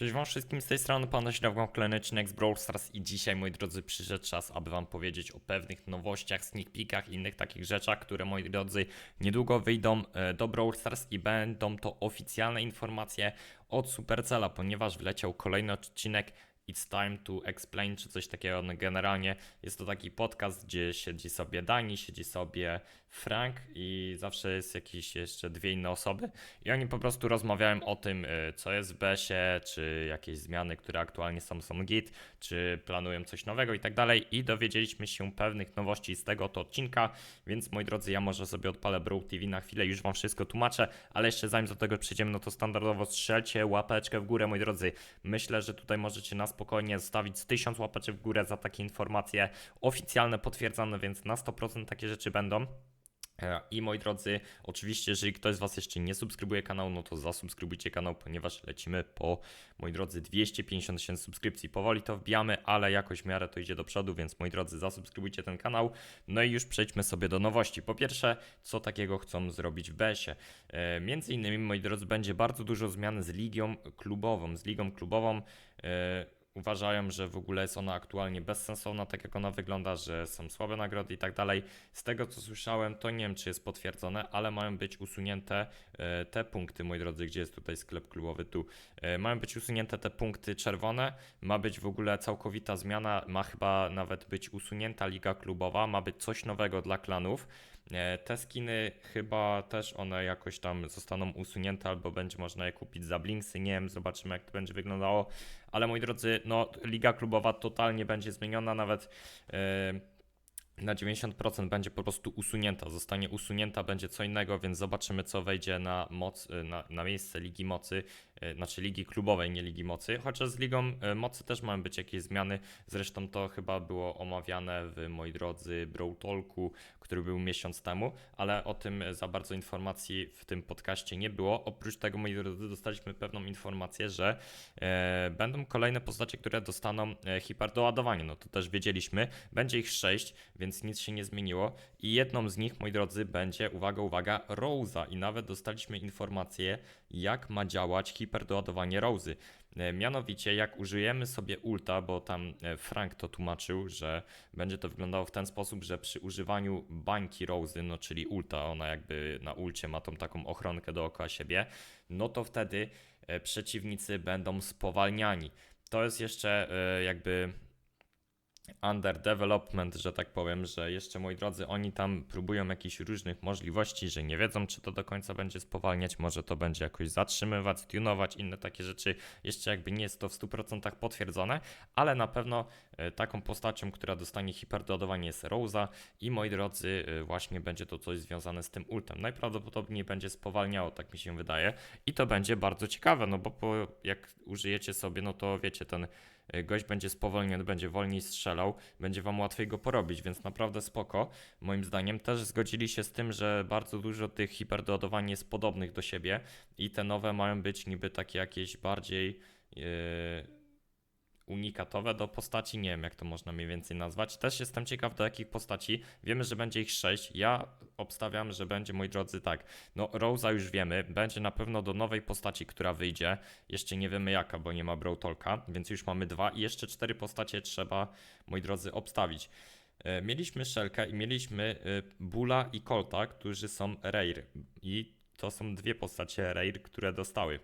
Cześć wam wszystkim, z tej strony Pan Ślawką, kolejny odcinek z Brawl Stars i dzisiaj, moi drodzy, przyszedł czas, aby wam powiedzieć o pewnych nowościach, sneak peekach i innych takich rzeczach, które, moi drodzy, niedługo wyjdą e, do Brawl Stars i będą to oficjalne informacje od Supercella, ponieważ wleciał kolejny odcinek It's Time to Explain, czy coś takiego. No generalnie jest to taki podcast, gdzie siedzi sobie Dani, siedzi sobie Frank i zawsze jest jakieś jeszcze dwie inne osoby i oni po prostu rozmawiają o tym, y, co jest w BESie, czy jakieś zmiany, które aktualnie są, są git, czy planują coś nowego i tak dalej i dowiedzieliśmy się pewnych nowości z tego oto odcinka, więc moi drodzy, ja może sobie odpalę Bro TV na chwilę, już wam wszystko tłumaczę, ale jeszcze zanim do tego przejdziemy, no to standardowo strzelcie łapeczkę w górę, moi drodzy. Myślę, że tutaj możecie na spokojnie zostawić z 1000 łapeczek w górę za takie informacje oficjalne, potwierdzone, więc na 100% takie rzeczy będą. E, I moi drodzy, oczywiście, jeżeli ktoś z Was jeszcze nie subskrybuje kanału, no to zasubskrybujcie kanał, ponieważ lecimy po, moi drodzy, 250 tysięcy subskrypcji. Powoli to wbijamy, ale jakoś w miarę to idzie do przodu, więc moi drodzy, zasubskrybujcie ten kanał. No i już przejdźmy sobie do nowości. Po pierwsze, co takiego chcą zrobić w BS-ie? E, między innymi, moi drodzy, będzie bardzo dużo zmian z ligą klubową. Z ligą klubową. E, uważają, że w ogóle jest ona aktualnie bezsensowna, tak jak ona wygląda, że są słabe nagrody i tak dalej. Z tego co słyszałem, to nie wiem, czy jest potwierdzone, ale mają być usunięte e, te punkty, moi drodzy, gdzie jest tutaj sklep klubowy, tu. E, mają być usunięte te punkty czerwone, ma być w ogóle całkowita zmiana, ma chyba nawet być usunięta liga klubowa, ma być coś nowego dla klanów. E, Te skiny chyba też one jakoś tam zostaną usunięte albo będzie można je kupić za blinksy, nie wiem, zobaczymy jak to będzie wyglądało. Ale moi drodzy, no liga klubowa totalnie będzie zmieniona, nawet e, na 90% będzie po prostu usunięta, zostanie usunięta, będzie co innego, więc zobaczymy co wejdzie na moc, y, na, na miejsce Ligi Mocy, znaczy Ligi Klubowej, nie Ligi Mocy, chociaż z Ligą y, Mocy też mają być jakieś zmiany, zresztą to chyba było omawiane w, moi drodzy, Brawl Talku, który był miesiąc temu, ale o tym za bardzo informacji w tym podcaście nie było. Oprócz tego, moi drodzy, dostaliśmy pewną informację, że e, będą kolejne postacie, które dostaną e, hiperdoładowanie, no to też wiedzieliśmy, będzie ich 6, więc nic się nie zmieniło. I jedną z nich, moi drodzy, będzie, uwaga, uwaga, Rosa i nawet dostaliśmy informację, jak ma działać hiperdoładowanie Rosy. E, Mianowicie, jak użyjemy sobie ulta, bo tam e, Frank to tłumaczył, że będzie to wyglądało w ten sposób, że przy używaniu bańki Rosy, no czyli ulta, ona jakby na ulcie ma tą taką ochronkę dookoła siebie, no to wtedy e, przeciwnicy będą spowalniani. To jest jeszcze jakby under development, że tak powiem, że jeszcze moi drodzy, oni tam próbują jakichś różnych możliwości, że nie wiedzą, czy to do końca będzie spowalniać, może to będzie jakoś zatrzymywać, tunować, inne takie rzeczy. Jeszcze jakby nie jest to w 100% potwierdzone, ale na pewno e, taką postacią, która dostanie hiperdoładowanie jest Rosa i moi drodzy, e, właśnie będzie to coś związane z tym ultem. Najprawdopodobniej będzie spowalniało, tak mi się wydaje i to będzie bardzo ciekawe, no bo po, jak użyjecie sobie, no to wiecie, ten gość będzie spowolniony, będzie wolniej strzelał, będzie wam łatwiej go porobić, więc naprawdę spoko. Moim zdaniem też zgodzili się z tym, że bardzo dużo tych hiperdoładowań jest podobnych do siebie i te nowe mają być niby takie jakieś bardziej yy, unikatowe do postaci, nie wiem jak to można mniej więcej nazwać. Też jestem ciekaw do jakich postaci. Wiemy, że będzie ich 6. Ja obstawiam, że będzie, moi drodzy, tak. No, Rosa już wiemy, będzie na pewno do nowej postaci, która wyjdzie. Jeszcze nie wiemy jaka, bo nie ma Brawl Talka, więc już mamy dwa i jeszcze cztery postacie trzeba, moi drodzy, obstawić. E, Mieliśmy Szelkę i mieliśmy e, Bula i Colta, którzy są Rare. I to są dwie postacie Rare, które dostały.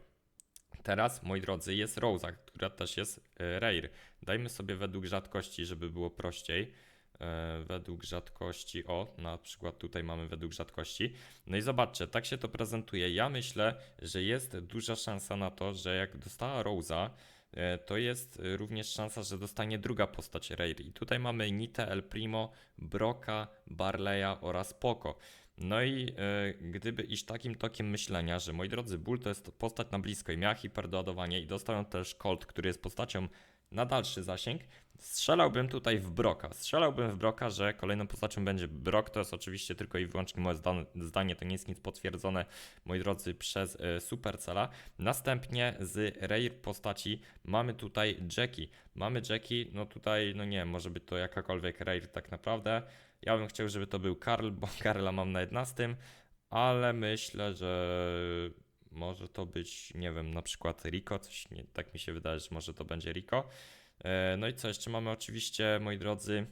Teraz, moi drodzy, jest Rosa, która też jest e, Rare. Dajmy sobie według rzadkości, żeby było prościej. E, według rzadkości, o, na przykład tutaj mamy według rzadkości. No i zobaczcie, tak się to prezentuje. Ja myślę, że jest duża szansa na to, że jak dostała Rosa, e, to jest również szansa, że dostanie druga postać Rare. I tutaj mamy Nite, El Primo, Broka, Barleya oraz Poco. No i e, gdyby iść takim tokiem myślenia, że moi drodzy, Bull to jest postać na blisko i miała hiperdoładowanie i dostał też Colt, który jest postacią na dalszy zasięg, strzelałbym tutaj w Broka. Strzelałbym w Broka, że kolejną postacią będzie Brok. To jest oczywiście tylko i wyłącznie moje zdan- zdanie, to nie jest nic potwierdzone, moi drodzy, przez e, Supercella. Następnie z Rare postaci mamy tutaj Jackie. Mamy Jackie, no tutaj, no nie może być to jakakolwiek Rare tak naprawdę. Ja bym chciał, żeby to był Karl, bo Karla mam na 11, ale myślę, że może to być, nie wiem, na przykład Rico, coś nie, tak mi się wydaje, że może to będzie Rico. E, no i co, jeszcze mamy oczywiście, moi drodzy,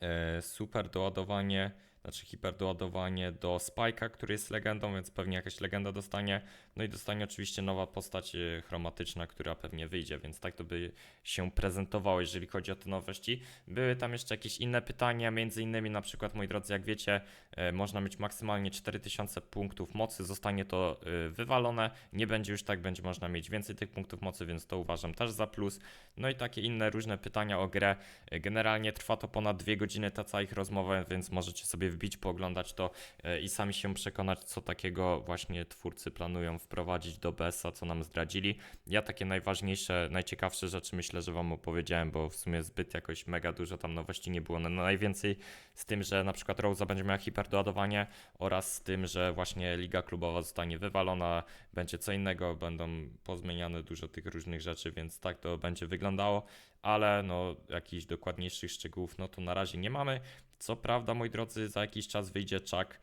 e, super doładowanie, znaczy hiper doładowanie do Spike'a, który jest legendą, więc pewnie jakaś legenda dostanie. No i dostanie oczywiście nowa postać e, chromatyczna, która pewnie wyjdzie, więc tak to by się prezentowało, jeżeli chodzi o te nowości. Były tam jeszcze jakieś inne pytania, między innymi na przykład, moi drodzy, jak wiecie, e, można mieć maksymalnie 4000 punktów mocy, zostanie to e, wywalone, nie będzie już tak, będzie można mieć więcej tych punktów mocy, więc to uważam też za plus. No i takie inne różne pytania o grę. Generalnie trwa to ponad dwie godziny ta cała ich rozmowa, więc możecie sobie wbić, pooglądać to e, i sami się przekonać, co takiego właśnie twórcy planują wprowadzić do BS-a, co nam zdradzili. Ja takie najważniejsze, najciekawsze rzeczy myślę, że wam opowiedziałem, bo w sumie zbyt jakoś mega dużo tam nowości nie było. No, najwięcej z tym, że na przykład Rosa będzie miała hiperdoładowanie oraz z tym, że właśnie liga klubowa zostanie wywalona, będzie co innego, będą pozmieniane dużo tych różnych rzeczy, więc tak to będzie wyglądało, ale no jakichś dokładniejszych szczegółów no to na razie nie mamy. Co prawda, moi drodzy, za jakiś czas wyjdzie e,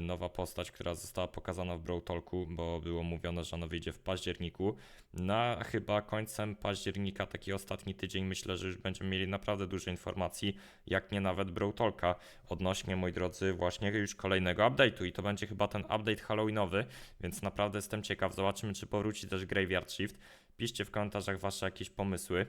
nowa postać, która została pokazana w Brawl Talku, bo było mówione, że ona wyjdzie w październiku. Na chyba końcem października, taki ostatni tydzień, myślę, że już będziemy mieli naprawdę dużo informacji, jak nie nawet Brawl Talka, odnośnie, moi drodzy, właśnie już kolejnego update'u i to będzie chyba ten update halloweenowy, więc naprawdę jestem ciekaw, zobaczymy, czy powróci też Graveyard Shift. Piszcie w komentarzach wasze jakieś pomysły,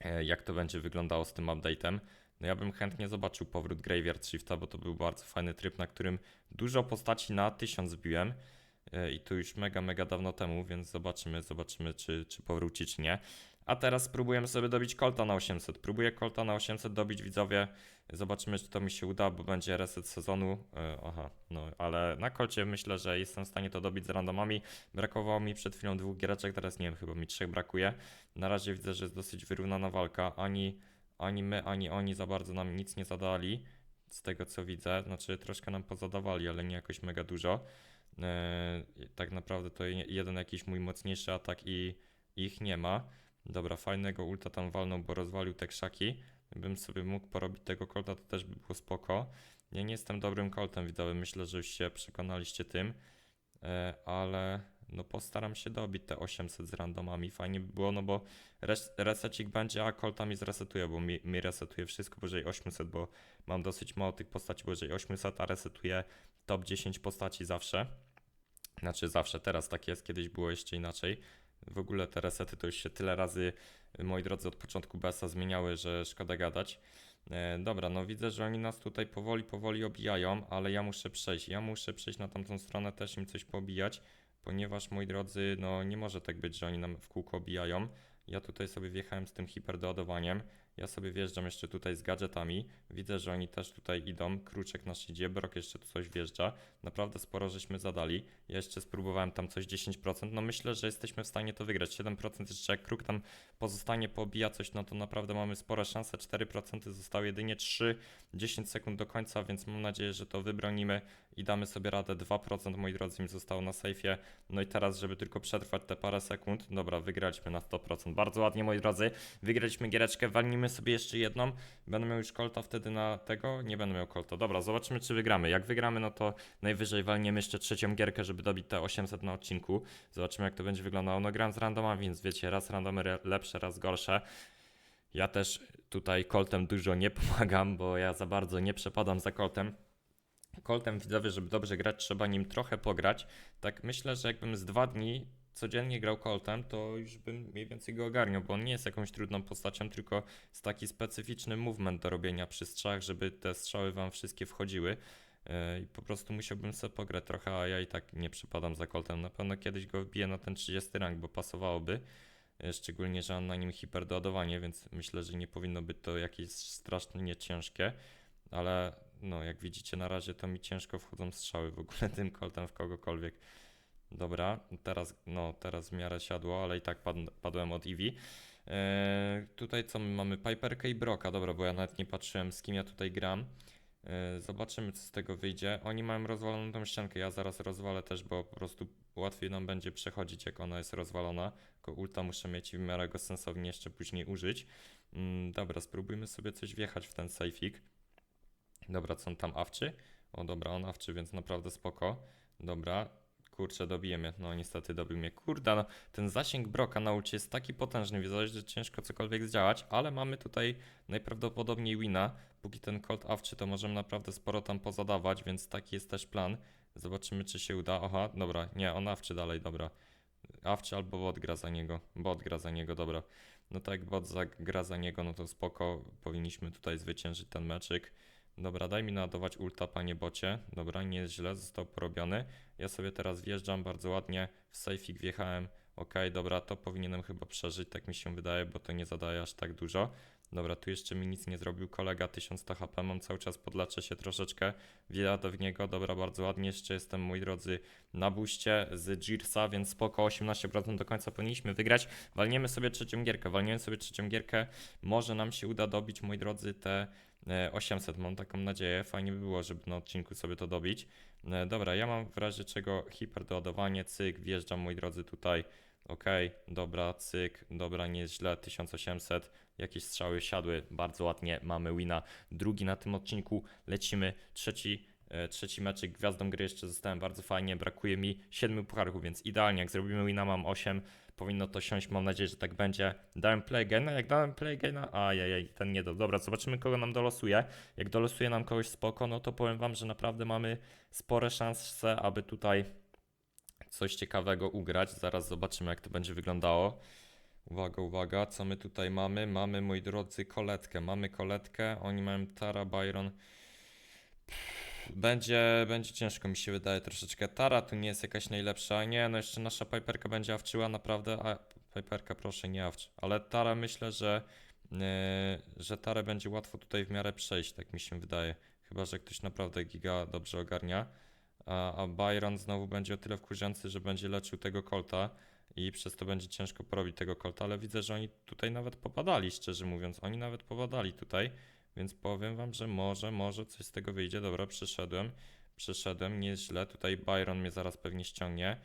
e, jak to będzie wyglądało z tym update'em. No ja bym chętnie zobaczył powrót Graveyard Shifta, bo to był bardzo fajny tryb, na którym dużo postaci na 1000 zbiłem. E, I to już mega, mega dawno temu, więc zobaczymy, zobaczymy, czy, czy powróci, czy nie. A teraz spróbujemy sobie dobić Colta na 800. Próbuję Colta na 800 dobić, widzowie. Zobaczymy, czy to mi się uda, bo będzie reset sezonu. E, aha, no, ale na kolcie myślę, że jestem w stanie to dobić z randomami. Brakowało mi przed chwilą dwóch giereczek, teraz nie wiem, chyba mi trzech brakuje. Na razie widzę, że jest dosyć wyrównana walka. Ani ani my, ani oni za bardzo nam nic nie zadali, z tego co widzę. Znaczy, troszkę nam pozadawali, ale nie jakoś mega dużo. Eee, tak naprawdę to je- jeden jakiś mój mocniejszy atak i ich nie ma. Dobra, fajnego ulta tam walnął, bo rozwalił te krzaki. Gdybym sobie mógł porobić tego kolta, to też by było spoko. Ja nie jestem dobrym koltem, widzowie. Myślę, że już się przekonaliście tym. E, ale no postaram się dobić te 800 z randomami. Fajnie by było, no bo res będzie, a kolta mi zresetuje, bo mi, mi resetuje wszystko powyżej 800, bo mam dosyć mało tych postaci powyżej 800, a resetuje top 10 postaci zawsze. Znaczy zawsze, teraz tak jest, kiedyś było jeszcze inaczej. W ogóle te resety to już się tyle razy, moi drodzy, od początku BS-a zmieniały, że szkoda gadać. E, dobra, no widzę, że oni nas tutaj powoli, powoli obijają, ale ja muszę przejść. Ja muszę przejść na tamtą stronę, też im coś pobijać, ponieważ, moi drodzy, no nie może tak być, że oni nam w kółko obijają. Ja tutaj sobie wjechałem z tym hiperdoładowaniem. Ja sobie wjeżdżam jeszcze tutaj z gadżetami. Widzę, że oni też tutaj idą. Kruczek nasz idzie, Brok jeszcze tu coś wjeżdża. Naprawdę sporo żeśmy zadali. Ja jeszcze spróbowałem tam coś 10%. No myślę, że jesteśmy w stanie to wygrać. 7% jeszcze jak Kruk tam pozostanie, poobija coś, no to naprawdę mamy spore szanse. 4% zostało jedynie 3, 10 sekund do końca, więc mam nadzieję, że to wybronimy i damy sobie radę. 2% moi drodzy mi zostało na sejfie. No i teraz, żeby tylko przetrwać te parę sekund, dobra, wygraliśmy na 100%. Bardzo ładnie, moi drodzy. Wygraliśmy giereczkę, walnimy sobie jeszcze jedną. Będę miał już kolta wtedy na tego? Nie będę miał kolta. Dobra, zobaczymy, czy wygramy. Jak wygramy, no to najwyżej walniemy jeszcze trzecią gierkę, żeby dobić te 800 na odcinku. Zobaczymy, jak to będzie wyglądało. No gram z randomami, więc wiecie, raz randomy lepsze, raz gorsze. Ja też tutaj koltem dużo nie pomagam, bo ja za bardzo nie przepadam za koltem. Coltem widzowie, żeby dobrze grać, trzeba nim trochę pograć. Tak myślę, że jakbym z dwa dni codziennie grał Coltem, to już bym mniej więcej go ogarniał, bo on nie jest jakąś trudną postacią, tylko jest taki specyficzny movement do robienia przy strzałach, żeby te strzały wam wszystkie wchodziły. Yy, I po prostu musiałbym sobie pograć trochę, a ja i tak nie przypadam za Coltem. Na pewno kiedyś go wbiję na ten 30 rank, bo pasowałoby. Yy, Szczególnie, że mam na nim hiperdoładowanie, więc myślę, że nie powinno być to jakieś strasznie ciężkie. Ale no, jak widzicie, na razie to mi ciężko wchodzą strzały w ogóle tym koltem w kogokolwiek. Dobra, teraz, no, teraz w miarę siadło, ale i tak pad, padłem od Eevee. Eee, tutaj co my mamy? Piperkę i Broka, dobra, bo ja nawet nie patrzyłem z kim ja tutaj gram. Eee, zobaczymy co z tego wyjdzie. Oni mają rozwaloną tą ściankę, ja zaraz rozwalę też, bo po prostu łatwiej nam będzie przechodzić jak ona jest rozwalona. Tylko ulta muszę mieć i w miarę go sensownie jeszcze później użyć. Mm, dobra, spróbujmy sobie coś wjechać w ten sejfik. Dobra, on tam awczy? O dobra, on awczy, więc naprawdę spoko. Dobra, kurczę, dobije mnie. No niestety dobił mnie. Kurde, no ten zasięg Broka na ulcie jest taki potężny, widać, że ciężko cokolwiek zdziałać, ale mamy tutaj najprawdopodobniej wina. Póki ten Colt awczy, to możemy naprawdę sporo tam pozadawać, więc taki jest też plan. Zobaczymy, czy się uda. Aha, dobra, nie, on awczy dalej, dobra. Awczy albo bot gra za niego. Bot gra za niego, dobra. No tak, bot gra za niego, no to spoko. Powinniśmy tutaj zwyciężyć ten meczyk. Dobra, daj mi naładować ulta, panie bocie. Dobra, nie jest źle, został porobiony. Ja sobie teraz wjeżdżam bardzo ładnie. W sejfik wjechałem. Okej, dobra, to powinienem chyba przeżyć, tak mi się wydaje, bo to nie zadaje aż tak dużo. Dobra, tu jeszcze mi nic nie zrobił. Kolega, 1100 HP, mam cały czas podlaczę się troszeczkę, wjadę w niego, dobra, bardzo ładnie, jeszcze jestem, moi drodzy, na buście z Jirsa, więc spoko, 18% do końca powinniśmy wygrać, walniemy sobie trzecią gierkę, walniemy sobie trzecią gierkę, może nam się uda dobić, moi drodzy, te e, 800, mam taką nadzieję, fajnie by było, żeby na odcinku sobie to dobić. E, Dobra, ja mam w razie czego hiperdoładowanie, cyk, wjeżdżam, moi drodzy, tutaj, okej, dobra, cyk, dobra, nie jest źle, 1800, jakieś strzały siadły, bardzo ładnie, mamy wina. Drugi na tym odcinku, lecimy, trzeci, e, trzeci meczyk, gwiazdą gry jeszcze zostałem bardzo fajnie, brakuje mi 7 pucharków, więc idealnie, jak zrobimy wina, mam 8, powinno to siąść, mam nadzieję, że tak będzie. Dałem play againa, jak dałem play againa, ajajaj, ten nie do. Dobra, zobaczymy kogo nam dolosuje. Jak dolosuje nam kogoś spoko, no to powiem wam, że naprawdę mamy spore szanse, aby tutaj coś ciekawego ugrać. Zaraz zobaczymy, jak to będzie wyglądało. Uwaga, uwaga, co my tutaj mamy? Mamy, moi drodzy, koletkę. Mamy koletkę, oni mają Tara, Byron. Będzie, będzie ciężko, mi się wydaje troszeczkę. Tara tu nie jest jakaś najlepsza. Nie, no jeszcze nasza Piperka będzie awczyła, naprawdę. A, Piperka, proszę, nie awcz. Ale Tara myślę, że, yy, że Tarę będzie łatwo tutaj w miarę przejść, tak mi się wydaje. Chyba, że ktoś naprawdę giga dobrze ogarnia. A, a Byron znowu będzie o tyle wkurzający, że będzie leczył tego Colta i przez to będzie ciężko porobić tego Colta, ale widzę, że oni tutaj nawet popadali, szczerze mówiąc. Oni nawet popadali tutaj, więc powiem wam, że może, może coś z tego wyjdzie. Dobra, przeszedłem, przeszedłem, nie jest źle. Tutaj Byron mnie zaraz pewnie ściągnie.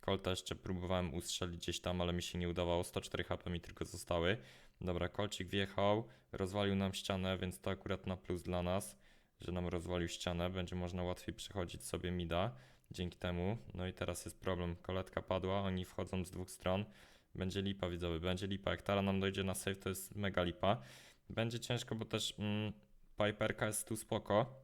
Colta jeszcze próbowałem ustrzelić gdzieś tam, ale mi się nie udawało. 104 HP mi tylko zostały. Dobra, Kolcik wjechał, rozwalił nam ścianę, więc to akurat na plus dla nas, że nam rozwalił ścianę. Będzie można łatwiej przechodzić sobie mida dzięki temu. No i teraz jest problem. Koletka padła, oni wchodzą z dwóch stron. Będzie lipa, widzowie, będzie lipa. Jak Tara nam dojdzie na save, to jest mega lipa. Będzie ciężko, bo też mm, Piperka jest tu spoko,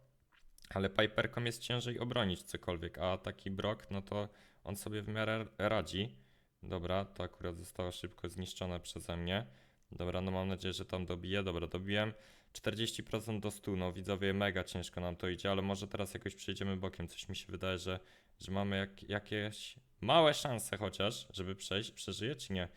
ale Piperką jest ciężej obronić cokolwiek, a taki Brock, no to on sobie w miarę radzi. Dobra, to akurat zostało szybko zniszczone przeze mnie. Dobra, no mam nadzieję, że tam dobiję. Dobra, dobiłem. 40% do 100, no widzowie, mega ciężko nam to idzie, ale może teraz jakoś przejdziemy bokiem. Coś mi się wydaje, że, że mamy jak, jakieś małe szanse chociaż, żeby przejść. Przeżyję czy nie?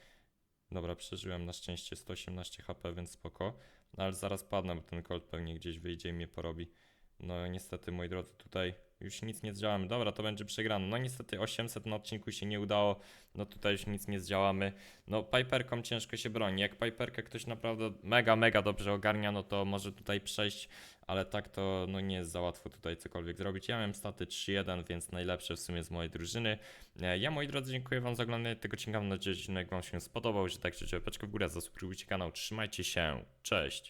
Dobra, przeżyłem na szczęście 118 HP, więc spoko. No ale zaraz padnę, bo ten Colt pewnie gdzieś wyjdzie i mnie porobi. No niestety, moi drodzy, tutaj już nic nie zdziałamy. Dobra, to będzie przegrane. No niestety 800 na odcinku się nie udało. No tutaj już nic nie zdziałamy. No Piperką ciężko się broni. Jak Piperkę ktoś naprawdę mega, mega dobrze ogarnia, no to może tutaj przejść, ale tak to no nie jest za łatwo tutaj cokolwiek zrobić. Ja miałem staty 3-1, więc najlepsze w sumie z mojej drużyny. Ja moi drodzy, dziękuję wam za oglądanie tego odcinka. Mam nadzieję, że wam się spodobał, że tak krzyczę łapeczkę w górę, zasubskrybujcie kanał. Trzymajcie się. Cześć.